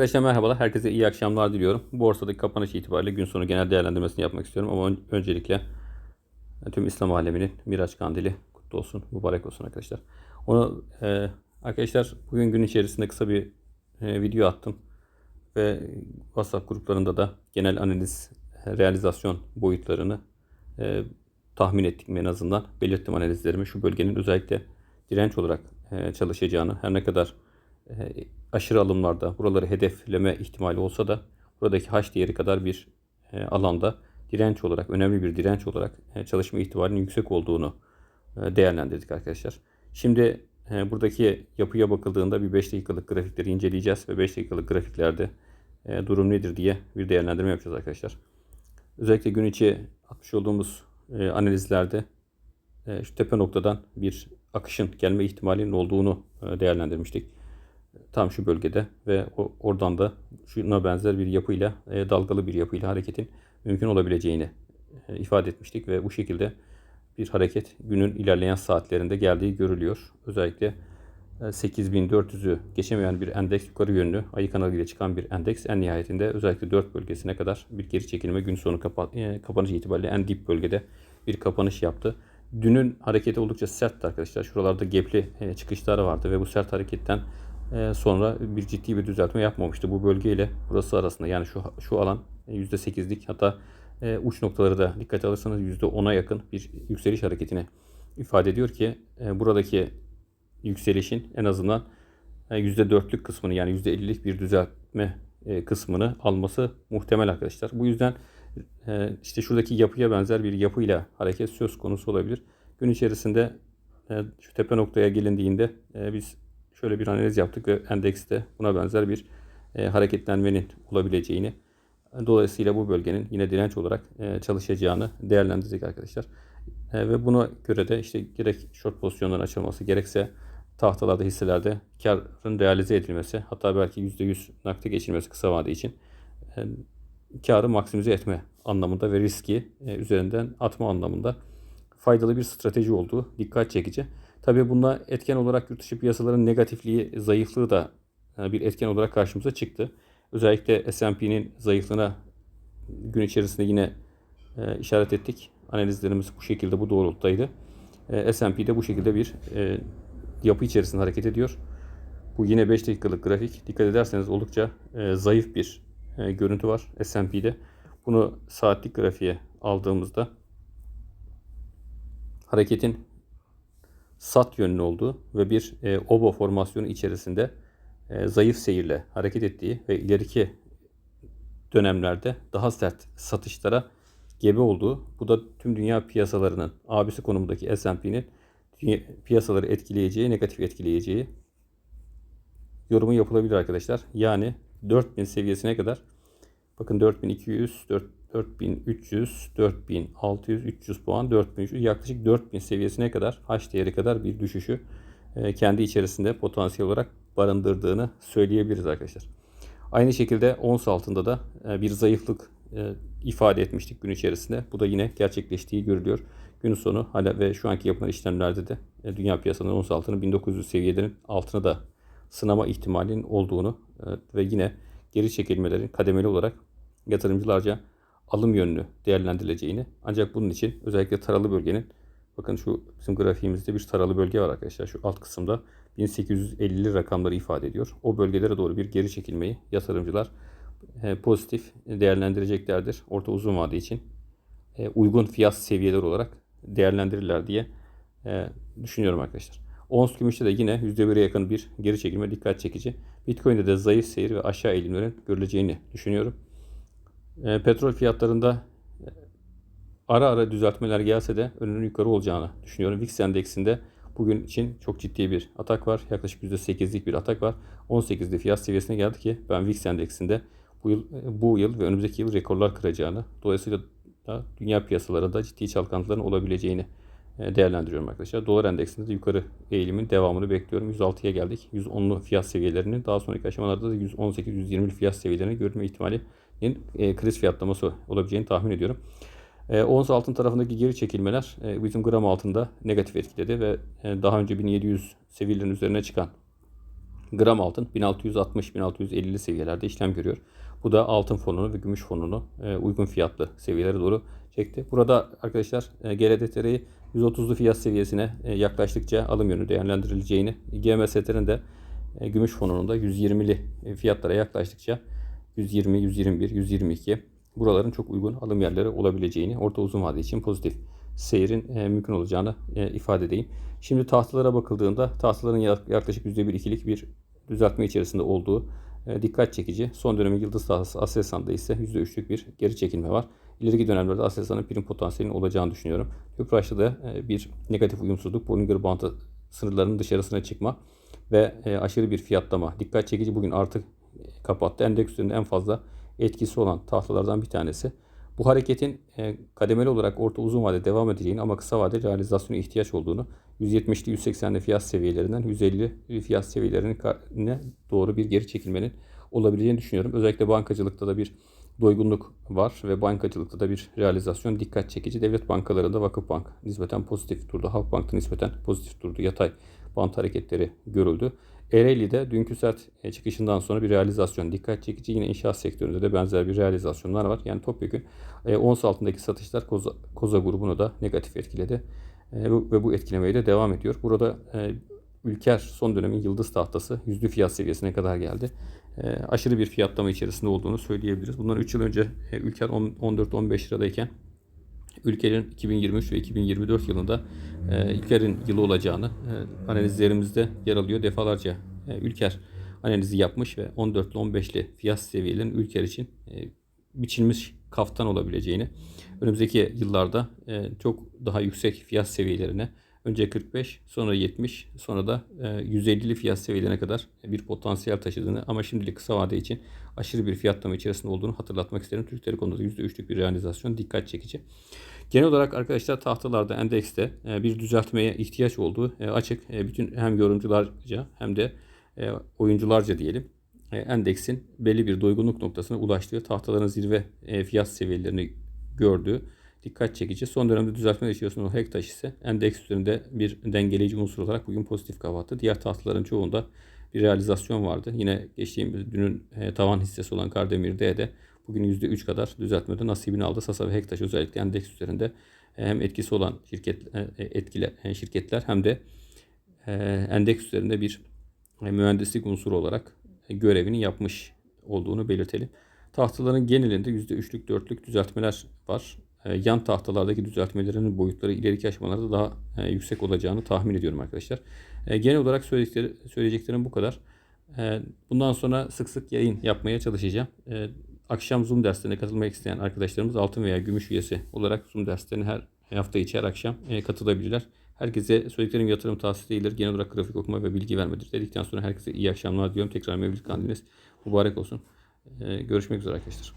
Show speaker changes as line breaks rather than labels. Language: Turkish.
Arkadaşlar merhabalar. Herkese iyi akşamlar diliyorum. Borsadaki kapanış itibariyle gün sonu genel değerlendirmesini yapmak istiyorum. Ama ön- öncelikle tüm İslam aleminin Miraç Kandili kutlu olsun, mübarek olsun arkadaşlar. Onu e, arkadaşlar bugün gün içerisinde kısa bir e, video attım. Ve WhatsApp gruplarında da genel analiz, e, realizasyon boyutlarını e, tahmin ettik mi en azından belirttim analizlerimi. Şu bölgenin özellikle direnç olarak e, çalışacağını her ne kadar aşırı alımlarda buraları hedefleme ihtimali olsa da buradaki H değeri kadar bir alanda direnç olarak önemli bir direnç olarak çalışma ihtimalinin yüksek olduğunu değerlendirdik arkadaşlar. Şimdi buradaki yapıya bakıldığında bir 5 dakikalık grafikleri inceleyeceğiz ve 5 dakikalık grafiklerde durum nedir diye bir değerlendirme yapacağız arkadaşlar. Özellikle gün içi atmış olduğumuz analizlerde şu tepe noktadan bir akışın gelme ihtimalinin olduğunu değerlendirmiştik. Tam şu bölgede ve oradan da şuna benzer bir yapıyla, e, dalgalı bir yapıyla hareketin mümkün olabileceğini e, ifade etmiştik ve bu şekilde bir hareket günün ilerleyen saatlerinde geldiği görülüyor. Özellikle e, 8400'ü geçemeyen bir endeks yukarı yönlü ayı kanalıyla çıkan bir endeks en nihayetinde özellikle 4 bölgesine kadar bir geri çekilme gün sonu kapa- e, kapanış itibariyle en dip bölgede bir kapanış yaptı. Dünün hareketi oldukça sertti arkadaşlar. Şuralarda gepli e, çıkışlar vardı ve bu sert hareketten e, sonra bir ciddi bir düzeltme yapmamıştı. Bu bölgeyle burası arasında yani şu şu alan e, %8'lik hatta e, uç noktaları da dikkate alırsanız %10'a yakın bir yükseliş hareketini ifade ediyor ki e, buradaki yükselişin en azından e, %4'lük kısmını yani %50'lik bir düzeltme e, kısmını alması muhtemel arkadaşlar. Bu yüzden e, işte şuradaki yapıya benzer bir yapıyla hareket söz konusu olabilir. Gün içerisinde e, şu tepe noktaya gelindiğinde e, biz şöyle bir analiz yaptık ve endekste buna benzer bir e, hareketlenmenin olabileceğini dolayısıyla bu bölgenin yine direnç olarak e, çalışacağını değerlendirdik arkadaşlar. E, ve buna göre de işte gerek short pozisyonların açılması gerekse tahtalarda hisselerde karın realize edilmesi hatta belki %100 nakde geçilmesi kısa vade için e, karı maksimize etme anlamında ve riski e, üzerinden atma anlamında faydalı bir strateji olduğu dikkat çekici. Tabii bunda etken olarak yurt dışı piyasaların negatifliği, zayıflığı da e, bir etken olarak karşımıza çıktı. Özellikle S&P'nin zayıflığına gün içerisinde yine e, işaret ettik. Analizlerimiz bu şekilde bu doğrultudaydı. E, S&P'de bu şekilde bir e, yapı içerisinde hareket ediyor. Bu yine 5 dakikalık grafik. Dikkat ederseniz oldukça zayıf bir görüntü var S&P'de. Bunu saatlik grafiğe aldığımızda hareketin sat yönlü olduğu ve bir e, obo formasyonu içerisinde e, zayıf seyirle hareket ettiği ve ileriki dönemlerde daha sert satışlara gebe olduğu, bu da tüm dünya piyasalarının abisi konumundaki S&P'nin piyasaları etkileyeceği, negatif etkileyeceği yorumu yapılabilir arkadaşlar. Yani 4000 seviyesine kadar bakın 4200, 4 4300, 4600, 300 puan, 4300 yaklaşık 4000 seviyesine kadar H değeri kadar bir düşüşü e, kendi içerisinde potansiyel olarak barındırdığını söyleyebiliriz arkadaşlar. Aynı şekilde ons altında da e, bir zayıflık e, ifade etmiştik gün içerisinde. Bu da yine gerçekleştiği görülüyor. Gün sonu hala ve şu anki yapılan işlemlerde de dünya piyasalarının ons altının 1900 seviyelerin altına da sınama ihtimalinin olduğunu ve yine geri çekilmelerin kademeli olarak yatırımcılarca alım yönlü değerlendirileceğini ancak bunun için özellikle taralı bölgenin bakın şu bizim grafiğimizde bir taralı bölge var arkadaşlar şu alt kısımda 1850'li rakamları ifade ediyor. O bölgelere doğru bir geri çekilmeyi yatırımcılar e, pozitif değerlendireceklerdir. Orta uzun vade için e, uygun fiyat seviyeleri olarak değerlendirirler diye e, düşünüyorum arkadaşlar. Ons gümüşte de yine %1'e yakın bir geri çekilme dikkat çekici. Bitcoin'de de zayıf seyir ve aşağı eğilimlerin görüleceğini düşünüyorum. E, petrol fiyatlarında e, ara ara düzeltmeler gelse de önünün yukarı olacağını düşünüyorum. VIX endeksinde bugün için çok ciddi bir atak var. Yaklaşık %8'lik bir atak var. 18'de fiyat seviyesine geldi ki ben VIX endeksinde bu yıl, bu yıl ve önümüzdeki yıl rekorlar kıracağını, dolayısıyla da dünya piyasalarında ciddi çalkantıların olabileceğini e, değerlendiriyorum arkadaşlar. Dolar endeksinde de yukarı eğilimin devamını bekliyorum. 106'ya geldik. 110'lu fiyat seviyelerinin daha sonraki aşamalarda da 118-120'li fiyat seviyelerini görme ihtimalinin e, kriz fiyatlaması olabileceğini tahmin ediyorum. E, ons altın tarafındaki geri çekilmeler e, bizim gram altında negatif etkiledi ve e, daha önce 1700 seviyelerin üzerine çıkan Gram altın 1660-1650 seviyelerde işlem görüyor. Bu da altın fonunu ve gümüş fonunu uygun fiyatlı seviyelere doğru çekti. Burada arkadaşlar e, GLDTR'yi 130'lu fiyat seviyesine yaklaştıkça alım yönü değerlendirileceğini, GMST'nin de gümüş fonunun da 120'li e, fiyatlara yaklaştıkça 120, 121, 122 buraların çok uygun alım yerleri olabileceğini, orta uzun vade için pozitif seyrin e, mümkün olacağını e, ifade edeyim. Şimdi tahtalara bakıldığında tahtaların yak- yaklaşık %1-2'lik bir düzeltme içerisinde olduğu e, dikkat çekici. Son dönemin yıldız tahtası Aselsan'da ise %3'lük bir geri çekilme var. İleriki dönemlerde Aselsan'ın prim potansiyelinin olacağını düşünüyorum. Tüpraş'ta da e, bir negatif uyumsuzluk, Bollinger Bandı sınırlarının dışarısına çıkma ve e, aşırı bir fiyatlama. Dikkat çekici bugün artık kapattı. Endeks üzerinde en fazla etkisi olan tahtalardan bir tanesi. Bu hareketin e, kademeli olarak orta uzun vade devam edeceğini ama kısa vade realizasyona ihtiyaç olduğunu 170'li 180'li fiyat seviyelerinden 150'li fiyat seviyelerine doğru bir geri çekilmenin olabileceğini düşünüyorum. Özellikle bankacılıkta da bir doygunluk var ve bankacılıkta da bir realizasyon dikkat çekici. Devlet bankalarında Vakıfbank nispeten pozitif durdu. Halkbank'ta nispeten pozitif durdu. Yatay bant hareketleri görüldü. Ereğli'de dünkü sert e, çıkışından sonra bir realizasyon dikkat çekici. Yine inşaat sektöründe de benzer bir realizasyonlar var. Yani topyekun e, ons altındaki satışlar Koza, Koza grubunu da negatif etkiledi. E, ve bu etkilemeye de devam ediyor. Burada e, Ülker son dönemin yıldız tahtası yüzlü fiyat seviyesine kadar geldi. E, aşırı bir fiyatlama içerisinde olduğunu söyleyebiliriz. Bundan 3 yıl önce e, Ülker 10 14-15 liradayken ülkenin 2023 ve 2024 yılında e, Ülker'in yılı olacağını e, analizlerimizde yer alıyor. Defalarca e, Ülker analizi yapmış ve 14'lü 15'li fiyat seviyelerinin Ülker için e, biçilmiş kaftan olabileceğini, önümüzdeki yıllarda e, çok daha yüksek fiyat seviyelerine önce 45, sonra 70, sonra da e, 150'li fiyat seviyelerine kadar bir potansiyel taşıdığını ama şimdilik kısa vade için aşırı bir fiyatlama içerisinde olduğunu hatırlatmak isterim. Türk Telekom'da da %3'lük bir realizasyon dikkat çekici. Genel olarak arkadaşlar tahtalarda, endekste e, bir düzeltmeye ihtiyaç olduğu e, açık. E, Bütün hem yorumcularca hem de e, oyuncularca diyelim e, endeksin belli bir doygunluk noktasına ulaştığı tahtaların zirve e, fiyat seviyelerini gördüğü dikkat çekici. Son dönemde düzeltme yaşıyorsun o Hektaş ise endeks üzerinde bir dengeleyici unsur olarak bugün pozitif kapattı. Diğer tahtaların çoğunda bir realizasyon vardı. Yine geçtiğimiz dünün e, tavan hissesi olan Kardemir'de de bugün %3 kadar düzeltmede nasibini aldı. Sasa ve Hektaş özellikle endeks üzerinde e, hem etkisi olan şirket e, etkile e, şirketler hem de endeks üzerinde bir mühendislik unsuru olarak görevini yapmış olduğunu belirtelim. Tahtaların genelinde %3'lük 4'lük düzeltmeler var. E, Yan tahtalardaki düzeltmelerin boyutları ileriki aşamalarda daha e, yüksek olacağını tahmin ediyorum arkadaşlar. E, Genel olarak söyleyeceklerim bu kadar. Bundan sonra sık sık yayın yapmaya çalışacağım. Akşam Zoom derslerine katılmak isteyen arkadaşlarımız altın veya gümüş üyesi olarak Zoom derslerine her hafta içi her akşam katılabilirler. Herkese söylediklerim yatırım tavsiye değildir. Genel olarak grafik okuma ve bilgi vermedir. Dedikten sonra herkese iyi akşamlar diliyorum. Tekrar Mevlid Kandiliniz mübarek olsun. Görüşmek üzere arkadaşlar.